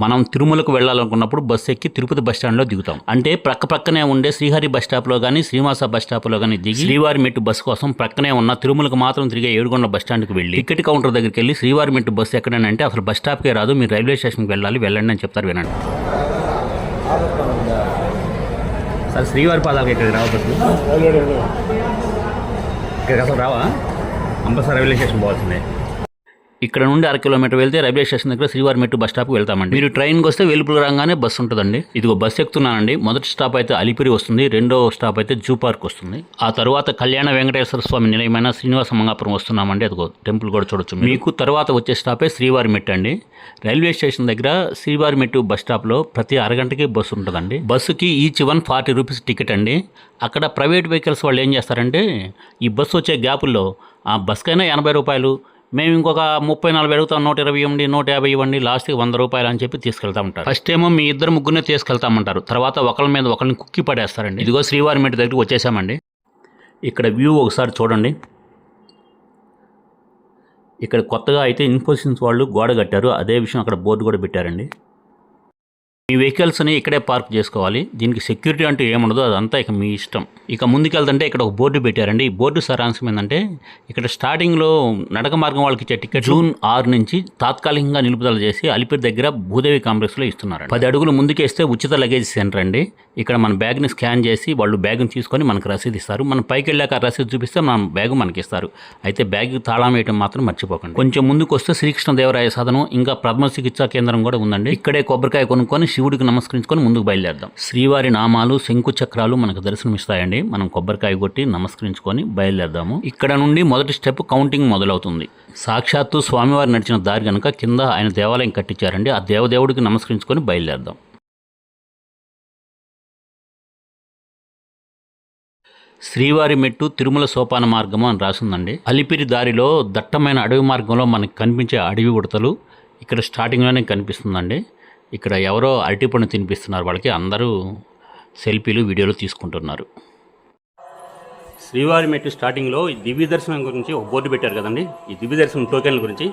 మనం తిరుమలకు వెళ్ళాలనుకున్నప్పుడు బస్సు ఎక్కి తిరుపతి బస్ స్టాండ్లో దిగుతాం. అంటే ప్రక్క ప్రక్కనే ఉండే శ్రీహరి బస్ స్టాప్లో కానీ శ్రీనివాస బస్ స్టాప్లో కానీ దిగి శ్రీవారి మెట్టు బస్సు కోసం ప్రక్కనే ఉన్న తిరుమలకు మాత్రం తిరిగే ఏడుగొండ బస్ స్టాండ్కి వెళ్ళి టికెట్ కౌంటర్ దగ్గరికి వెళ్ళి శ్రీవారి మెట్టు బస్సు ఎక్కడని అంటే అసలు బస్ స్టాప్కే రాదు. మీరు రైల్వే స్టేషన్కి వెళ్ళాలి వెళ్ళండి అని చెప్తారు వినండి. సార్ శ్రీవారి పాదాలకు ఇక్కడికి రావు బస్సు? ఇక్కడికి అసలు రావా? అంబసార్ రైల్వే స్టేషన్ పోవాల్సిందే. ఇక్కడ నుండి అర కిలోమీటర్ వెళ్తే రైల్వే స్టేషన్ దగ్గర శ్రీవారి మెట్టు బస్ స్టాప్కి వెళ్తామండి. మీరు ట్రైన్కి వస్తే వెలుపులు రాగానే బస్సు ఉంటుందండి. ఇదిగో బస్సు ఎక్కుతున్నానండి. మొదటి స్టాప్ అయితే అలిపిరి వస్తుంది. రెండో స్టాప్ అయితే జూ పార్క్ వస్తుంది. ఆ తర్వాత కళ్యాణ వెంకటేశ్వర స్వామి నిలయమైన శ్రీనివాస మంగాపురం వస్తున్నామండి. అదిగో టెంపుల్ కూడా చూడొచ్చు మీకు తర్వాత వచ్చే స్టాపే శ్రీవారి మెట్టు అండి. రైల్వే స్టేషన్ దగ్గర శ్రీవారి మెట్టు బస్ స్టాప్లో ప్రతి అరగంటకి బస్సు ఉంటుందండి. బస్సుకి each one forty rupees ticket అండి. అక్కడ ప్రైవేట్ వెహికల్స్ వాళ్ళు ఏం చేస్తారంటే ఈ బస్సు వచ్చే గ్యాపుల్లో ఆ బస్కైనా ఎనభై రూపాయలు మేము ఇంకొక ముప్పై నలభై అడుగుతాం నూట ఇరవై ఇవ్వండి నూట యాభై ఇవ్వండి లాస్ట్కి వంద రూపాయలు అని చెప్పి తీసుకెళ్తా ఉంటారు ఫస్ట్ ఏమో మీ ఇద్దరు ముగ్గురునే తీసుకెళ్తామంటారు. తర్వాత ఒకళ్ళ మీద ఒకరిని కుక్కి పడేస్తారండి. ఇదిగో శ్రీవారి మెట్టి దగ్గరికి వచ్చేసామండి. ఇక్కడ వ్యూ ఒకసారి చూడండి. ఇక్కడ కొత్తగా అయితే ఇన్ఫోసిన్స్ వాళ్ళు గోడ కట్టారు. అదే విషయం అక్కడ బోర్డు కూడా పెట్టారండి. మీ వెహికల్స్ని ఇక్కడే పార్క్ చేసుకోవాలి. దీనికి సెక్యూరిటీ అంటూ ఏముండదు. అదంతా ఇక మీ ఇష్టం. ఇక ముందుకెళ్తుంటే ఇక్కడ ఒక బోర్డు పెట్టారండి. ఈ బోర్డు సారాంశం ఏంటంటే ఇక్కడ స్టార్టింగ్లో నడక మార్గం వాళ్ళకి ఇచ్చే టికెట్ జూన్ ఆరు నుంచి తాత్కాలికంగా నిలుపుదల చేసి అలిపిరి దగ్గర భూదేవి కాంప్లెక్స్లో ఇస్తున్నారు పది అడుగులు ముందుకేస్తే ఉచిత లగేజ్ సెంటర్ అండి. ఇక్కడ మన బ్యాగ్ని స్కాన్ చేసి వాళ్ళు బ్యాగ్ని తీసుకొని మనకు రసీదు ఇస్తారు. మనం పైకి వెళ్ళాక ఆ రసీదు చూపిస్తే మన బ్యాగ్ మనకి ఇస్తారు. అయితే బ్యాగ్ తాళం వేయటం మాత్రం మర్చిపోకండి. కొంచెం ముందుకు వస్తే శ్రీకృష్ణదేవరాయ సాధనం ఇంకా పద్మ చికిత్సా కేంద్రం కూడా ఉందండి. ఇక్కడే కొబ్బరికాయ కొనుక్కొని శివుడికి నమస్కరించుకొని ముందుకు బయలుదేరదాం. శ్రీవారి నామాలు శంకు చక్రాలు మనకు దర్శనమిస్తాయండి. మనం కొబ్బరికాయ కొట్టి నమస్కరించుకొని బయలుదేరదాము. ఇక్కడ నుండి మొదటి స్టెప్ కౌంటింగ్ మొదలవుతుంది. సాక్షాత్తు స్వామివారు నడిచిన దారి కనుక కింద ఆయన దేవాలయం కట్టించారండి. ఆ దేవదేవుడికి నమస్కరించుకొని బయలుదేరదాం. శ్రీవారి మెట్టు తిరుమల సోపాన మార్గము అని రాసిందండి. అలిపిరి దారిలో దట్టమైన అడవి మార్గంలో మనకి కనిపించే అడవి ఉడతలు ఇక్కడ స్టార్టింగ్లోనే కనిపిస్తుందండి. ఇక్కడ ఎవరో అరటిపండు తినిపిస్తున్నారు. వాళ్ళకి అందరూ సెల్ఫీలు వీడియోలు తీసుకుంటున్నారు. శ్రీవారి మెట్టు స్టార్టింగ్లో ఈ దివ్య దర్శనం గురించి ఒక బోర్డు పెట్టారు కదండి. ఈ దివ్య దర్శనం టోకెన్ల గురించి.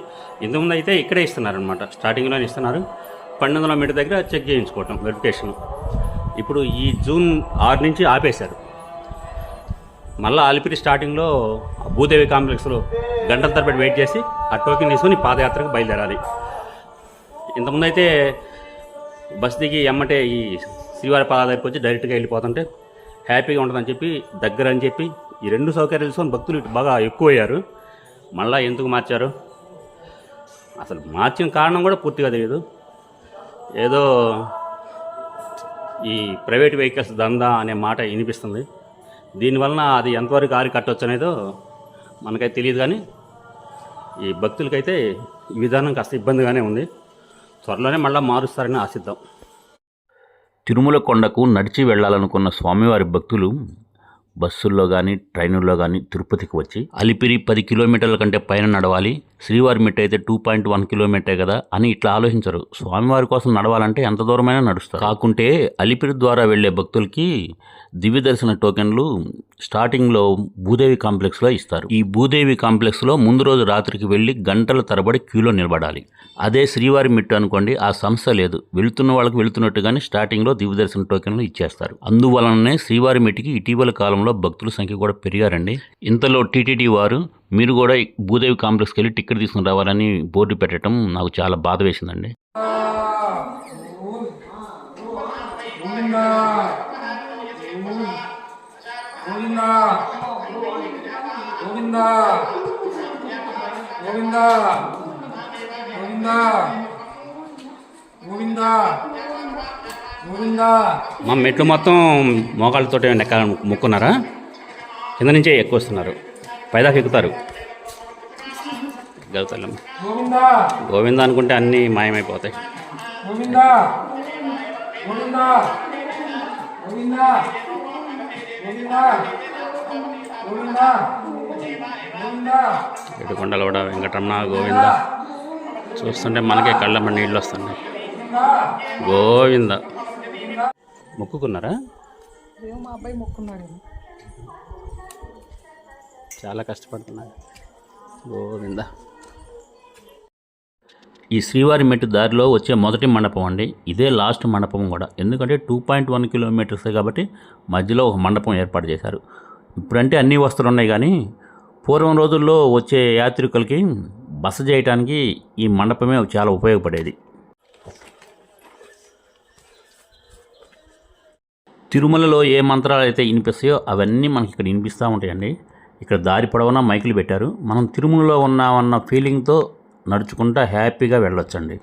ఇంతకుముందు అయితే ఇక్కడే ఇస్తున్నారనమాట స్టార్టింగ్లోనే ఇస్తున్నారు. పన్నెండు వందల మీటర్ దగ్గర చెక్ చేయించుకోవటం వెరిఫికేషన్. ఇప్పుడు ఈ జూన్ ఆరు నుంచి ఆపేశారు. మళ్ళీ అలిపిరి స్టార్టింగ్లో భూదేవి కాంప్లెక్స్లో గంటల తరబడి వెయిట్ చేసి ఆ టోకెన్ తీసుకొని పాదయాత్రకు బయలుదేరాలి. ఇంతకుముందు అయితే బస్ దిగి ఎమ్మటే ఈ శ్రీవారి పాదయాత్రకు వచ్చి డైరెక్ట్గా వెళ్ళిపోతుంటే హ్యాపీగా ఉంటుందని చెప్పి దగ్గర అని చెప్పి ఈ రెండు సౌకర్యాలు తీసుకొని భక్తులు ఇటు బాగా ఎక్కువయ్యారు. మళ్ళీ ఎందుకు మార్చారు? అసలు మార్చిన కారణం కూడా పూర్తిగా తెలియదు. ఏదో ఈ ప్రైవేట్ వెహికల్స్ దందా అనే మాట వినిపిస్తుంది. దీనివలన అది ఎంతవరకు ఆరి కట్టొచ్చు అనేదో మనకైతే తెలియదు కానీ ఈ భక్తులకైతే ఈ విధానం కాస్త ఇబ్బందిగానే ఉంది. త్వరలోనే మళ్ళీ మారుస్తారని ఆశిద్దాం. తిరుమల కొండకు నడిచి వెళ్ళాలనుకున్న స్వామివారి భక్తులు బస్సుల్లో కానీ ట్రైనుల్లో కానీ తిరుపతికి వచ్చి అలిపిరి పది కిలోమీటర్ల కంటే పైన నడవాలి. శ్రీవారి మెట్టు అయితే టూ పాయింట్ వన్ కిలోమీటర్ కదా అని ఇట్లా ఆలోచించరు. స్వామివారి కోసం నడవాలంటే ఎంత దూరమైనా నడుస్తారు. కాకుంటే అలిపిరి ద్వారా వెళ్ళే భక్తులకి దివ్య దర్శన టోకెన్లు స్టార్టింగ్లో భూదేవి కాంప్లెక్స్లో ఇస్తారు. ఈ భూదేవి కాంప్లెక్స్లో ముందు రోజు రాత్రికి వెళ్ళి గంటల తరబడి క్యూలో నిలబడాలి. అదే శ్రీవారి మెట్టు అనుకోండి ఆ సంస్థ లేదు. వెళుతున్న వాళ్ళకి వెళుతున్నట్టుగానే స్టార్టింగ్లో దివ్య దర్శన టోకెన్లు ఇచ్చేస్తారు. అందువలననే శ్రీవారి మెట్టుకి ఇటీవల కాలంలో భక్తుల సంఖ్య కూడా పెరిగారండి ఇంతలో టీటీడీ వారు మీరు కూడా భూదేవి కాంప్లెక్స్కి వెళ్ళి టికెట్ తీసుకుని రావాలని బోర్డు పెట్టడం నాకు చాలా బాధ వేసిందండి గోవిందా గోవిందా గోవిందా గోవిందా గోవిందా గోవిందా గోవిందా మా మెట్లు మొత్తం మోకాళ్ళతో ఎక్కాలని మొక్కున్నారా? కింద నుంచే ఎక్కువ వస్తున్నారు పైదాకా ఎక్కుతారు. గోవిందా. అనుకుంటే అన్నీ మాయమైపోతాయి. ఏడుకొండలవడ వెంకటరమణ గోవింద. చూస్తుంటే మనకే కళ్ళమ్మ నీళ్ళు వస్తున్నాయి. గోవింద. మొక్కుకున్నారా? మా అబ్బాయి మొక్కున్నాడు. చాలా కష్టపడుతున్నారు. గోవింద. ఈ శ్రీవారి మెట్టు దారిలో వచ్చే మొదటి మండపం అండి. ఇదే లాస్ట్ మండపం కూడా. ఎందుకంటే టూ పాయింట్ వన్ కిలోమీటర్స్ కాబట్టి మధ్యలో ఒక మండపం ఏర్పాటు చేశారు. ఇప్పుడంటే అన్ని వస్తువులు ఉన్నాయి కానీ పూర్వం రోజుల్లో వచ్చే యాత్రికులకి బస చేయడానికి ఈ మండపమే చాలా ఉపయోగపడేది. తిరుమలలో ఏ మంత్రాలు అయితే వినిపిస్తాయో అవన్నీ మనకి ఇక్కడ వినిపిస్తూ ఉంటాయండి. ఇక్కడ దారి పొడవునా మైకులు పెట్టారు. మనం తిరుమలలో ఉన్నామన్న ఫీలింగ్తో నడుచుకుంటా హ్యాపీగా వెళ్ళొచ్చండి.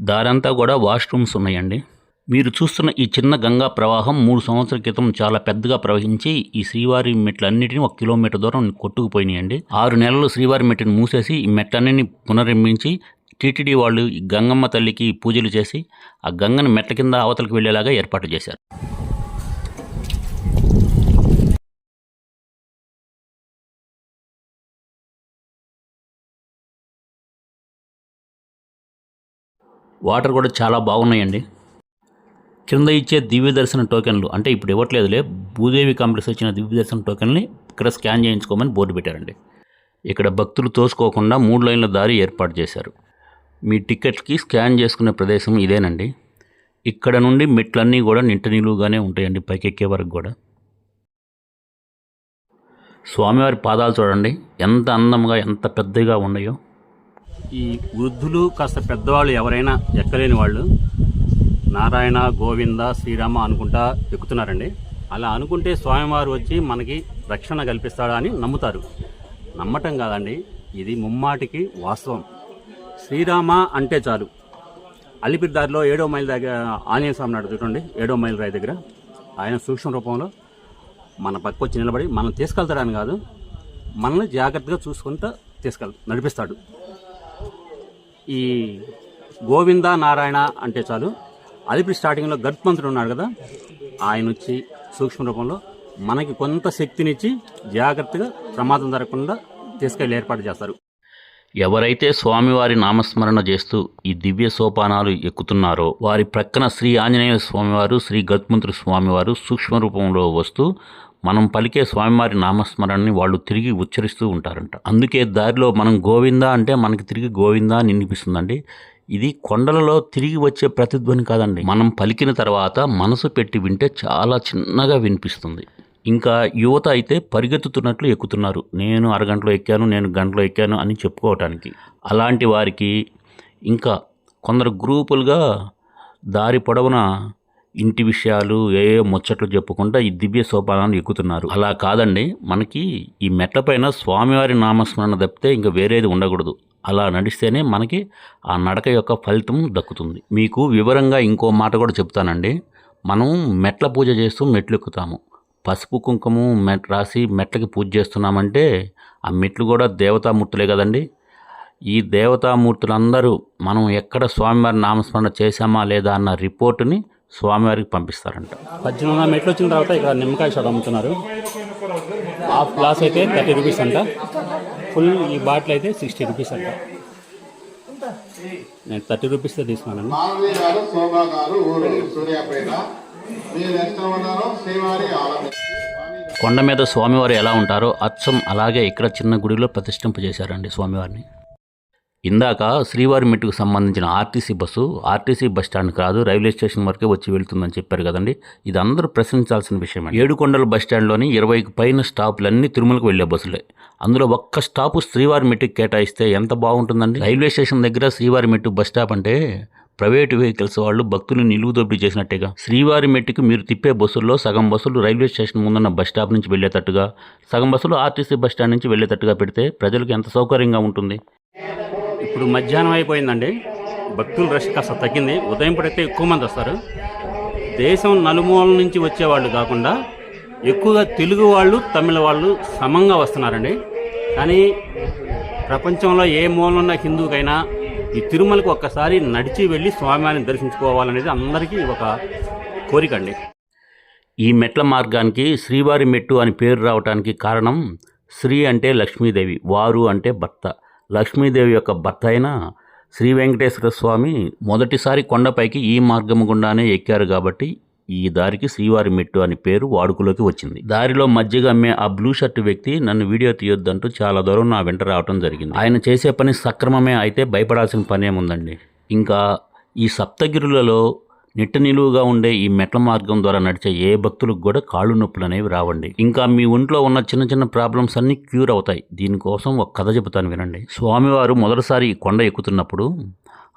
దారంతా కూడా వాష్రూమ్స్ ఉన్నాయండి. మీరు చూస్తున్న ఈ చిన్న గంగా ప్రవాహం మూడు సంవత్సరాల క్రితం చాలా పెద్దగా ప్రవహించి ఈ శ్రీవారి మెట్లన్నిటిని ఒక కిలోమీటర్ దూరం కొట్టుకుపోయినాయండి. ఆరు నెలలు శ్రీవారి మెట్టిని మూసేసి ఈ మెట్లన్నిటిని పునర్నిర్మించి టీటీడీ వాళ్ళు ఈ గంగమ్మ తల్లికి పూజలు చేసి ఆ గంగని మెట్ల కింద అవతలకు వెళ్ళేలాగా ఏర్పాటు చేశారు. వాటర్ కూడా చాలా బాగున్నాయండి. కింద ఇచ్చే దివ్య దర్శన టోకెన్లు అంటే ఇప్పుడు ఇవ్వట్లేదులే భూదేవి కాంప్లెక్స్ వచ్చిన దివ్య దర్శన టోకెన్ని ఇక్కడ స్కాన్ చేయించుకోమని బోర్డు పెట్టారండి. ఇక్కడ భక్తులు తోసుకోకుండా మూడు లైన్ల దారి ఏర్పాటు చేశారు. మీ టికెట్కి స్కాన్ చేసుకునే ప్రదేశం ఇదేనండి. ఇక్కడ నుండి మెట్లన్నీ కూడా నింట నిలువుగానే ఉంటాయండి పైకెక్కే వరకు కూడా. స్వామివారి పాదాలు చూడండి ఎంత అందంగా ఎంత పెద్దగా ఉన్నాయో. ఈ వృద్ధులు కాస్త పెద్దవాళ్ళు ఎవరైనా ఎక్కలేని వాళ్ళు నారాయణ గోవింద శ్రీరామ అనుకుంటా ఎక్కుతున్నారండి. అలా అనుకుంటే స్వామివారు వచ్చి మనకి రక్షణ కల్పిస్తాడా అని నమ్ముతారు. నమ్మటం కాదండి ఇది ముమ్మాటికి వాస్తవం. శ్రీరామ అంటే చాలు. అలిపిరి దారిలో ఏడో మైల్ దగ్గర ఆంజనేయ స్వామి నాడు చూడండి ఏడో మైల్ రాయి దగ్గర. ఆయన సూక్ష్మ రూపంలో మన పక్క వచ్చి నిలబడి మనం తీసుకెళ్తాడని కాదు మనల్ని జాగ్రత్తగా చూసుకుంటూ తీసుకెళ్ నడిపిస్తాడు. ఈ గోవింద నారాయణ అంటే చాలు. అలిపిరి స్టార్టింగ్లో గర్భమంతుడు ఉన్నాడు కదా ఆయన వచ్చి సూక్ష్మ రూపంలో మనకి కొంత శక్తినిచ్చి జాగ్రత్తగా ప్రమాదం జరగకుండా తీసుకెళ్ళి ఏర్పాటు చేస్తారు. ఎవరైతే స్వామివారి నామస్మరణ చేస్తూ ఈ దివ్య సోపానాలు ఎక్కుతున్నారో వారి ప్రక్కన శ్రీ ఆంజనేయ స్వామివారు శ్రీ గత్మంతుడు స్వామివారు సూక్ష్మ రూపంలో వస్తూ మనం పలికే స్వామివారి నామస్మరణని వాళ్ళు తిరిగి ఉచ్చరిస్తూ ఉంటారంట. అందుకే దారిలో మనం గోవింద అంటే మనకి తిరిగి గోవింద అని వినిపిస్తుందండి. ఇది కొండలలో తిరిగి వచ్చే ప్రతిధ్వని కాదండి. మనం పలికిన తర్వాత మనసు పెట్టి వింటే చాలా చిన్నగా వినిపిస్తుంది. ఇంకా యువత అయితే పరిగెత్తుతున్నట్లు ఎక్కుతున్నారు. నేను అరగంటలో ఎక్కాను నేను గంటలో ఎక్కాను అని చెప్పుకోవటానికి. అలాంటి వారికి ఇంకా కొందరు గ్రూపులుగా దారి పొడవున ఇంటి విషయాలు ఏ ముచ్చట్లు చెప్పుకుంటా ఈ దివ్య సోపానాన్ని ఎక్కుతున్నారు. అలా కాదండి. మనకి ఈ మెట్లపైన స్వామివారి నామస్మరణ తప్పితే ఇంకా వేరేది ఉండకూడదు. అలా నడిస్తేనే మనకి ఆ నడక యొక్క ఫలితం దక్కుతుంది. మీకు వివరంగా ఇంకో మాట కూడా చెప్తానండి. మనం మెట్ల పూజ చేస్తూ మెట్లు ఎక్కుతాము. పసుపు కుంకుమ మెట్ రాసి మెట్లకి పూజ చేస్తున్నామంటే ఆ మెట్లు కూడా దేవతామూర్తులే కదండి. ఈ దేవతామూర్తులందరూ మనం ఎక్కడ స్వామివారి నామస్మరణ చేశామా లేదా అన్న రిపోర్టుని స్వామివారికి పంపిస్తారంట. పద్దెనిమిది వందల మెట్లు వచ్చిన తర్వాత ఇక్కడ నిమ్మకాయ షాట్ అమ్ముతున్నారు. హాఫ్ గ్లాస్ అయితే థర్టీ రూపీస్ అంట. ఫుల్ ఈ బాటిల్ అయితే సిక్స్టీ రూపీస్ అంట. నేను థర్టీ రూపీస్తో తీసుకున్నాను. కొండ మీద స్వామివారు ఎలా ఉంటారో అచ్చం అలాగే ఇక్కడ చిన్న గుడిలో ప్రతిష్ఠింపజేశారండి స్వామివారిని. ఇందాక శ్రీవారి మెట్టుకు సంబంధించిన RTC bus RTC bus stand కాదు రైల్వే స్టేషన్ వరకే వచ్చి వెళ్తుందని చెప్పారు కదండి. ఇది అందరూ ప్రశ్నించాల్సిన విషయం ఏడుకొండల బస్ స్టాండ్లోని ఇరవైకి పైన స్టాపులన్నీ తిరుమలకు వెళ్ళే బస్సులే. అందులో ఒక్క స్టాపు శ్రీవారి మెట్టుకు కేటాయిస్తే ఎంత బాగుంటుందండి? రైల్వే స్టేషన్ దగ్గర శ్రీవారి మెట్టు బస్ స్టాప్ అంటే ప్రైవేట్ వెహికల్స్ వాళ్ళు భక్తులు నిలువుదోపిడీ చేసినట్టేగా. శ్రీవారి మెట్టుకు మీరు తిప్పే బస్సుల్లో సగం బస్సులు రైల్వే స్టేషన్ ముందున్న బస్ స్టాప్ నుంచి వెళ్ళేటట్టుగా సగం బస్సులు ఆర్టీసీ బస్ స్టాండ్ నుంచి వెళ్ళేటట్టుగా పెడితే ప్రజలకు ఎంత సౌకర్యంగా ఉంటుంది? ఇప్పుడు మధ్యాహ్నం అయిపోయిందండి. భక్తుల రష్ కాస్త తగ్గింది. ఉదయం పూటైతే ఎక్కువ మంది వస్తారు. దేశం నలుమూలల నుంచి వచ్చేవాళ్ళు కాకుండా ఎక్కువగా తెలుగు వాళ్ళు తమిళ వాళ్ళు సమంగా వస్తున్నారండి. కానీ ప్రపంచంలో ఏ మూలనున్న హిందువుకైనా ఈ తిరుమలకు ఒక్కసారి నడిచి వెళ్ళి స్వామివారిని దర్శించుకోవాలనేది అందరికీ ఒక కోరిక అండి. ఈ మెట్ల మార్గానికి శ్రీవారి మెట్టు అని పేరు రావడానికి కారణం శ్రీ అంటే లక్ష్మీదేవి వారు అంటే భర్త. లక్ష్మీదేవి యొక్క భర్త అయిన శ్రీ వెంకటేశ్వర స్వామి మొదటిసారి కొండపైకి ఈ మార్గం గుండానే ఎక్కారు కాబట్టి ఈ దారికి శ్రీవారి మెట్టు అని పేరు వాడుకలోకి వచ్చింది. దారిలో మధ్యగా అమ్మే ఆ బ్లూ షర్ట్ వ్యక్తి నన్ను వీడియో తీయొద్దంటూ చాలా దూరం నా వెంట రావడం జరిగింది. ఆయన చేసే పని సక్రమమే అయితే భయపడాల్సిన పనేముందండి ఇంకా ఈ సప్తగిరులలో నిట్ట నిలువుగా ఉండే ఈ మెట్ల మార్గం ద్వారా నడిచే ఏ భక్తులకు కూడా కాళ్ళు నొప్పులు అనేవి రావండి. ఇంకా మీ ఒంట్లో ఉన్న చిన్న చిన్న ప్రాబ్లమ్స్ అన్నీ క్యూర్ అవుతాయి. దీనికోసం ఒక కథ చెబుతాను వినండి. స్వామివారు మొదటిసారి ఈ కొండ ఎక్కుతున్నప్పుడు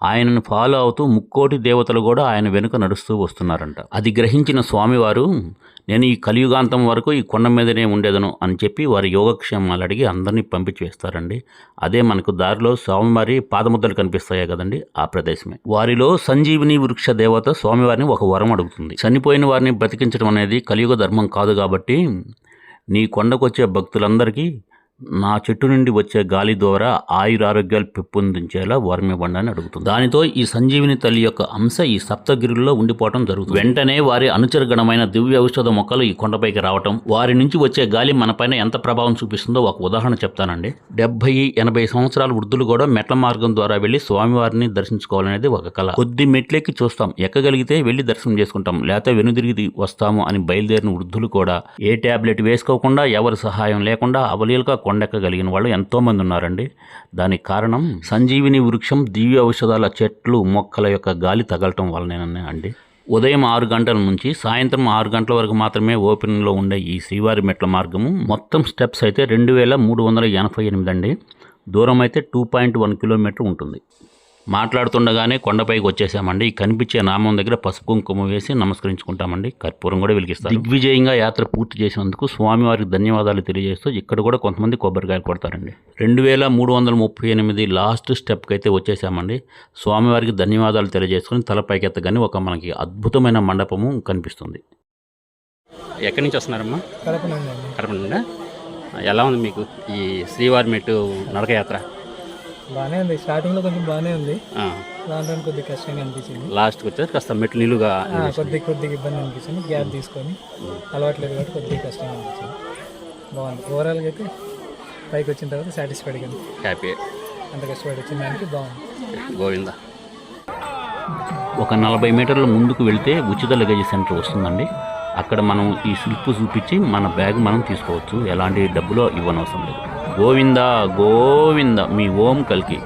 ఆయనను ఫాలో అవుతూ ముక్కోటి దేవతలు కూడా ఆయన వెనుక నడుస్తూ వస్తున్నారంట. అది గ్రహించిన స్వామివారు నేను ఈ కలియుగాంతం వరకు ఈ కొండ మీదనే ఉండేదను అని చెప్పి వారి యోగక్షేమాలు అడిగి అందరినీ పంపించేస్తారండి అదే మనకు దారిలో స్వామివారి పాదముద్రలు కనిపిస్తాయి కదండి ఆ ప్రదేశమే. వారిలో సంజీవిని వృక్ష దేవత స్వామివారిని ఒక వరం అడుగుతుంది. చనిపోయిన వారిని బ్రతికించడం అనేది కలియుగ ధర్మం కాదు కాబట్టి నీ కొండకొచ్చే భక్తులందరికీ నా చెట్టు నుండి వచ్చే గాలి ద్వారా ఆయురారోగ్యాలు పెంపొందించేలా వరం ఇవ్వండి అని అడుగుతుంది. దానితో ఈ సంజీవిని తల్లి యొక్క అంశ ఈ సప్తగిరుల్లో ఉండిపోవటం జరుగుతుంది. వెంటనే వారి అనుచరగణమైన దివ్య ఔషధ మొక్కలు ఈ కొండపైకి రావటం వారి నుంచి వచ్చే గాలి మనపైన ఎంత ప్రభావం చూపిస్తుందో ఒక ఉదాహరణ చెప్తానండి. డెబ్బై ఎనభై సంవత్సరాల వృద్ధులు కూడా మెట్ల మార్గం ద్వారా వెళ్ళి స్వామివారిని దర్శించుకోవాలనేది ఒక కళ. కొద్ది మెట్లెక్కి చూస్తాం. ఎక్కగలిగితే వెళ్ళి దర్శనం చేసుకుంటాం. లేకపోతే వెనుదిరిగి వస్తాము అని బయలుదేరిన వృద్ధులు కూడా ఏ టాబ్లెట్ వేసుకోకుండా ఎవరి సహాయం లేకుండా అవలీలుగా కొండెక్కగలిగిన వాళ్ళు ఎంతోమంది ఉన్నారండి. దానికి కారణం సంజీవిని వృక్షం దివ్య ఔషధాల చెట్లు మొక్కల యొక్క గాలి తగలటం వల్లనేననే అండి. ఉదయం ఆరు గంటల నుంచి సాయంత్రం ఆరు గంటల వరకు మాత్రమే ఓపెన్లో ఉండే ఈ శ్రీవారి మెట్ల మార్గము మొత్తం స్టెప్స్ అయితే రెండు వేల మూడు వందల ఎనభై ఎనిమిది అండి. దూరం అయితే టూ పాయింట్ వన్ కిలోమీటర్ ఉంటుంది. మాట్లాడుతుండగానే కొండపైకి వచ్చేసామండి. ఈ కనిపించే నామం దగ్గర పసుపు కుంకుమ వేసి నమస్కరించుకుంటామండి. కర్పూరం కూడా వెలిగిస్తారు. దిగ్విజయంగా యాత్ర పూర్తి చేసినందుకు స్వామివారికి ధన్యవాదాలు తెలియజేస్తూ ఇక్కడ కూడా కొంతమంది కొబ్బరికాయలు కొడతారండి. రెండు వేల మూడు వందల ముప్పై ఎనిమిది లాస్ట్ స్టెప్కి అయితే వచ్చేసామండి. స్వామివారికి ధన్యవాదాలు తెలియజేసుకుని తలపైకి ఎత్తగానే ఒక మనకి అద్భుతమైన మండపము కనిపిస్తుంది. ఎక్కడి నుంచి వస్తున్నారమ్మా? కడప నుండి? ఎలా ఉంది మీకు ఈ శ్రీవారి మెట్టు నడకయాత్ర బాగానే ఉంది. స్టార్టింగ్లో కొంచెం బాగానే ఉంది. దాంట్లో కొద్దిగా కష్టంగా అనిపించింది. లాస్ట్కి వచ్చేది కాస్త మెట్లు నిలుగా కొద్దిగా కొద్దిగా ఇబ్బంది అనిపించింది. గ్యాప్ తీసుకొని అలవాట్లేదు కాబట్టి కొద్దిగా కష్టంగా అనిపించింది. బాగుంది. ఓవరాల్గా అయితే పైకి వచ్చిన తర్వాత సాటిస్ఫైడ్గా హ్యాపీ అంత కష్టపడి వచ్చిన దానికి బాగుంది. గోవిందా. ఒక నలభై మీటర్ల ముందుకు వెళ్తే ఉచిత లగేజ్ సెంటర్ వస్తుందండి. అక్కడ మనం ఈ స్లిప్ చూపించి మన బ్యాగ్ మనం తీసుకోవచ్చు. ఎలాంటి డబ్బులు ఇవ్వనవసరం లేదు. గోవిందా గోవింద మీ ఓం కల్కి.